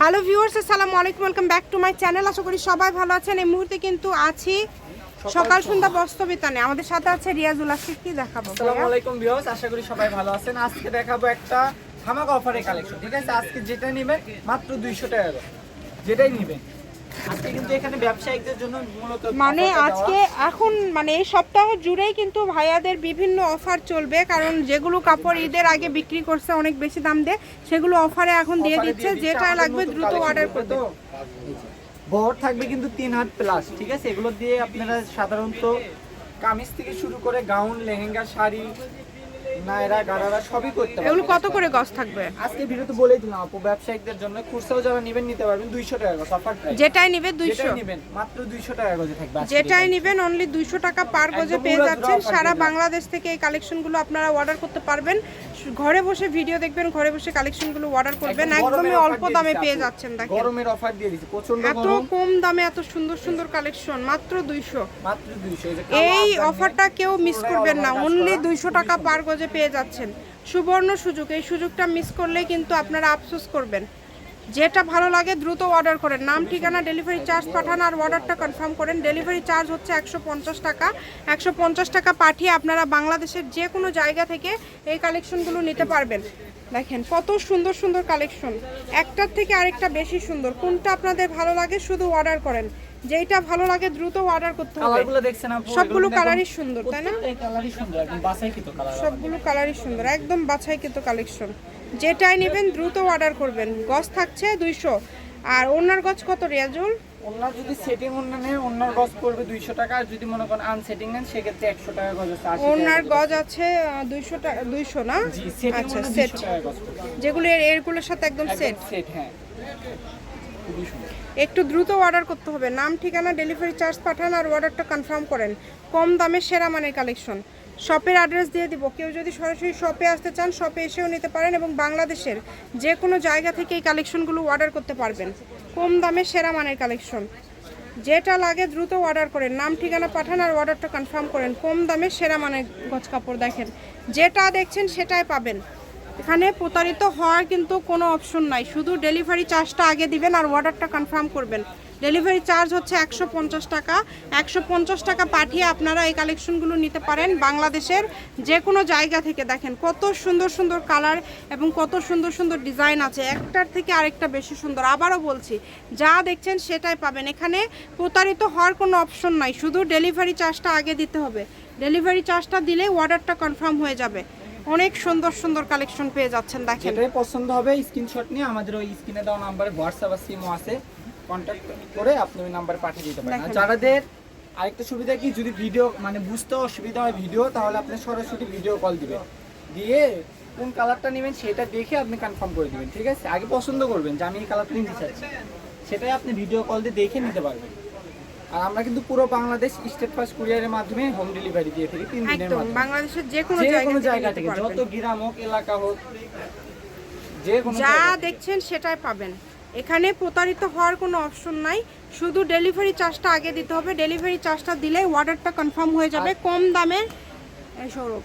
Hello viewers আসসালামু আলাইকুম welcome back to my channel আশা করি সবাই ভালো আছেন। এই মুহূর্তে কিন্তু আছি সকাল সন্ধ্যা বস্তবিতানে আমাদের সাথে আছে রিয়াজুল আজকে কি দেখাবো আসসালামু? আলাইকুম ভিউয়ার্স আশা করি সবাই ভালো আছেন। আজকে দেখাবো একটা ধামাকা অফারের কালেকশন ঠিক আছে? আজকে যেটা নেবেন মাত্র 200 টাকা যেটাই নেবেন। আজকে কিন্তু এখানে ব্যবসায়িকদের জন্য মানে আজকে এখন মানে এই সপ্তাহ জুড়েই কিন্তু ভাইয়াদের বিভিন্ন অফার চলবে কারণ যেগুলো কাপড় ঈদের আগে বিক্রি করছে অনেক বেশি দাম দিয়ে সেগুলো অফারে এখন দিয়ে দিচ্ছে যেটা লাগবে দ্রুত অর্ডারগুলো করবে। তো। বহর থাকবে কিন্তু তিন হাত প্লাস ঠিক আছে? এগুলো দিয়ে আপনারা সাধারণত কামিজ থেকে শুরু করে গাউন লেহেঙ্গা শাড়ি নায়রা গারারা সবই করতে এগুলো কত করে গজ থাকবে? আজকে ভিডিওতে বলেই দিলাম আপু ব্যবসায়িকদের জন্য খুচরাও যারা নেবেন নিতে পারবেন 200 টাকা অফার প্রাইস যেটাই নিবে দুইশো। যেটাই নেবেন মাত্র 200 টাকা করে থাকবে যেটাই। নিবেন অনলি দুইশো টাকা পার গজে পেয়ে যাচ্ছেন। সারা বাংলাদেশ থেকে এই কালেকশনগুলো আপনারা অর্ডার করতে পারবেন। ঘরে বসে ভিডিও দেখবেন ঘরে বসে কালেকশনগুলো অর্ডার করবেন। একদম একদমই অল্প দামে পেয়ে যাচ্ছেন দেখেন। গরমের অফার দিয়ে দিচ্ছে প্রচণ্ড এত কম দামে এত সুন্দর সুন্দর কালেকশন মাত্র দুইশো। মাত্র 200 এই অফারটা কেউ মিস করবেন না। অনলি করা। দুইশো টাকা পার গজে পেয়ে যাচ্ছেন। সুবর্ণ সুযোগ, এই সুযোগটা মিস করলেই কিন্তু আপনারা আফসোস করবেন। যেটা ভালো লাগে দ্রুত অর্ডার করেন। নাম, ঠিকানা ডেলিভারি চার্জ পাঠান আর অর্ডারটা কনফার্ম করেন। ডেলিভারি চার্জ হচ্ছে একশো পঞ্চাশ টাকা। একশো পঞ্চাশ টাকা পাঠিয়ে আপনারা বাংলাদেশের যে কোনো জায়গা থেকে এই কালেকশনগুলো নিতে পারবেন। দেখেন কত সুন্দর সুন্দর কালেকশন একটার থেকে আরেকটা বেশি সুন্দর। কোনটা আপনাদের ভালো লাগে শুধু অর্ডার করেন। যেইটা ভালো লাগে দ্রুত অর্ডার করতে হবে। কালারগুলো দেখছেন আপু সবগুলো কালারই সুন্দর, তাই না? কালারই সুন্দর একদম বাছাইকৃত কালার সবগুলো কালারই সুন্দর একদম বাছাইকৃত কালেকশন যেটাই নেবেন দ্রুত অর্ডার করবেন। গজ থাকছে দুইশো। আর ওনার গজ কত রিয়াজুল? ওনার যদি সেটিং অন্য নেন ওনার গজ পড়বে 200 টাকা। আর যদি মনে করেন আনসেটিং নেন সেক্ষেত্রে 100 টাকা গজ আছে ওনার গজ। আছে। দুইশো টাকা দুইশো না? আচ্ছা সেট 200 যেগুলো এর এরগুলোর সাথে একদম সেট সেট হ্যাঁ। একটু দ্রুত অর্ডার করতে হবে। নাম, ঠিকানা ডেলিভারি চার্জ পাঠান আর অর্ডারটা কনফার্ম করেন। কম দামে সেরা মানের কালেকশন শপের অ্যাড্রেস দিয়ে দিব। কেউ যদি সরাসরি শপে আসতে চান শপে এসেও নিতে পারেন এবং বাংলাদেশের যে কোনো জায়গা থেকে এই কালেকশনগুলো অর্ডার করতে পারবেন। কম দামে সেরা মানের কালেকশন যেটা লাগে দ্রুত অর্ডার করেন। নাম, ঠিকানা পাঠান আর অর্ডারটা কনফার্ম করেন। কম দামে সেরা মানের গজ কাপড় দেখেন। যেটা দেখছেন সেটাই পাবেন। এখানে প্রতারিত হওয়ার কিন্তু কোনো অপশন নাই। শুধু ডেলিভারি চার্জটা আগে দিবেন আর অর্ডারটা কনফার্ম করবেন। ডেলিভারি চার্জ হচ্ছে একশো পঞ্চাশ টাকা। একশো পঞ্চাশ টাকা পাঠিয়ে আপনারা এই কালেকশনগুলো নিতে পারেন বাংলাদেশের যে কোনো জায়গা থেকে। দেখেন কত সুন্দর সুন্দর কালার এবং কত সুন্দর সুন্দর ডিজাইন আছে। একটার থেকে আরেকটা বেশি সুন্দর। আবারও বলছি, যা দেখছেন সেটাই পাবেন। এখানে প্রতারিত হওয়ার কোনো অপশন নাই। শুধু ডেলিভারি চার্জটা আগে দিতে হবে। ডেলিভারি চার্জটা দিলে অর্ডারটা কনফার্ম হয়ে যাবে। অনেক সুন্দর সুন্দর কালেকশন পেয়ে যাচ্ছেন দেখেন। যেটাই পছন্দ হবে স্ক্রিনশট নিয়ে আমাদের ওই স্ক্রিনে দেওয়া নাম্বারে হোয়াটসঅ্যাপ আর সিমও আছে। কন্ট্যাক্ট করে আপনি ওই নাম্বারে পাঠিয়ে দিতে পারেন। আর। যাদের আরেকটা সুবিধা কি যদি ভিডিও মানে বুঝতে অসুবিধা হয় ভিডিও তাহলে আপনি সরাসরি ভিডিও কল দিবেন। দিয়ে কোন কালারটা নেবেন সেটা দেখে আপনি কনফার্ম করে দিবেন ঠিক আছে? আগে পছন্দ করবেন যে আমি এই কালারটা নিতে চাচ্ছি। সেটাই আপনি ভিডিও কল দিয়ে দেখে নিতে পারবেন। আর আমরা কিন্তু পুরো বাংলাদেশ স্টেট ফার্স্ট কুরিয়ারের মাধ্যমে হোম ডেলিভারি দিয়ে থাকি তিন দিনের মাধ্যমে। বাংলাদেশের যে কোনো জায়গা থেকে যত গ্রাম হোক এলাকা হোক যে কোনো যা দেখছেন সেটাই পাবেন। এখানে প্রতারিত হওয়ার কোনো অপশন নাই। শুধু ডেলিভারি চার্জটা আগে দিতে হবে। ডেলিভারি চার্জটা দিলে অর্ডারটা কনফার্ম হয়ে যাবে কম দামে সৌরভ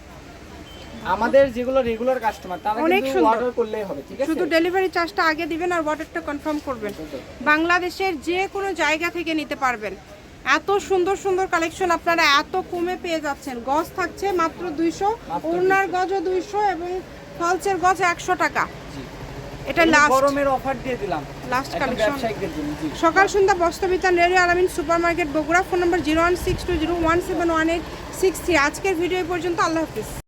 আমাদের যেগুলো রেগুলার কাস্টমার তারা কিন্তু সুন্দর। অর্ডার করলেই হবে ঠিক আছে? শুধু ডেলিভারি চার্জটা আগে দিবেন আর অর্ডারটা কনফার্ম করবেন। বাংলাদেশের যে কোনো জায়গা থেকে নিতে পারবেন। এত সুন্দর সুন্দর কালেকশন আপনারা এত কমে পেয়ে যাচ্ছেন। গজ থাকছে মাত্র দুইশো ওড়নার গজও দুইশো এবং ফলসের গজ একশো টাকা। এটা লাস্ট গরমের অফার দিয়ে দিলাম। লাস্ট কালেকশন সকাল সন্ধ্যা বস্তবিতান radio Alamin super market Bogura. Phone number zero one six two zero one seven one eight six three আজকের ভিডিও পর্যন্ত আল্লাহ হাফিজ।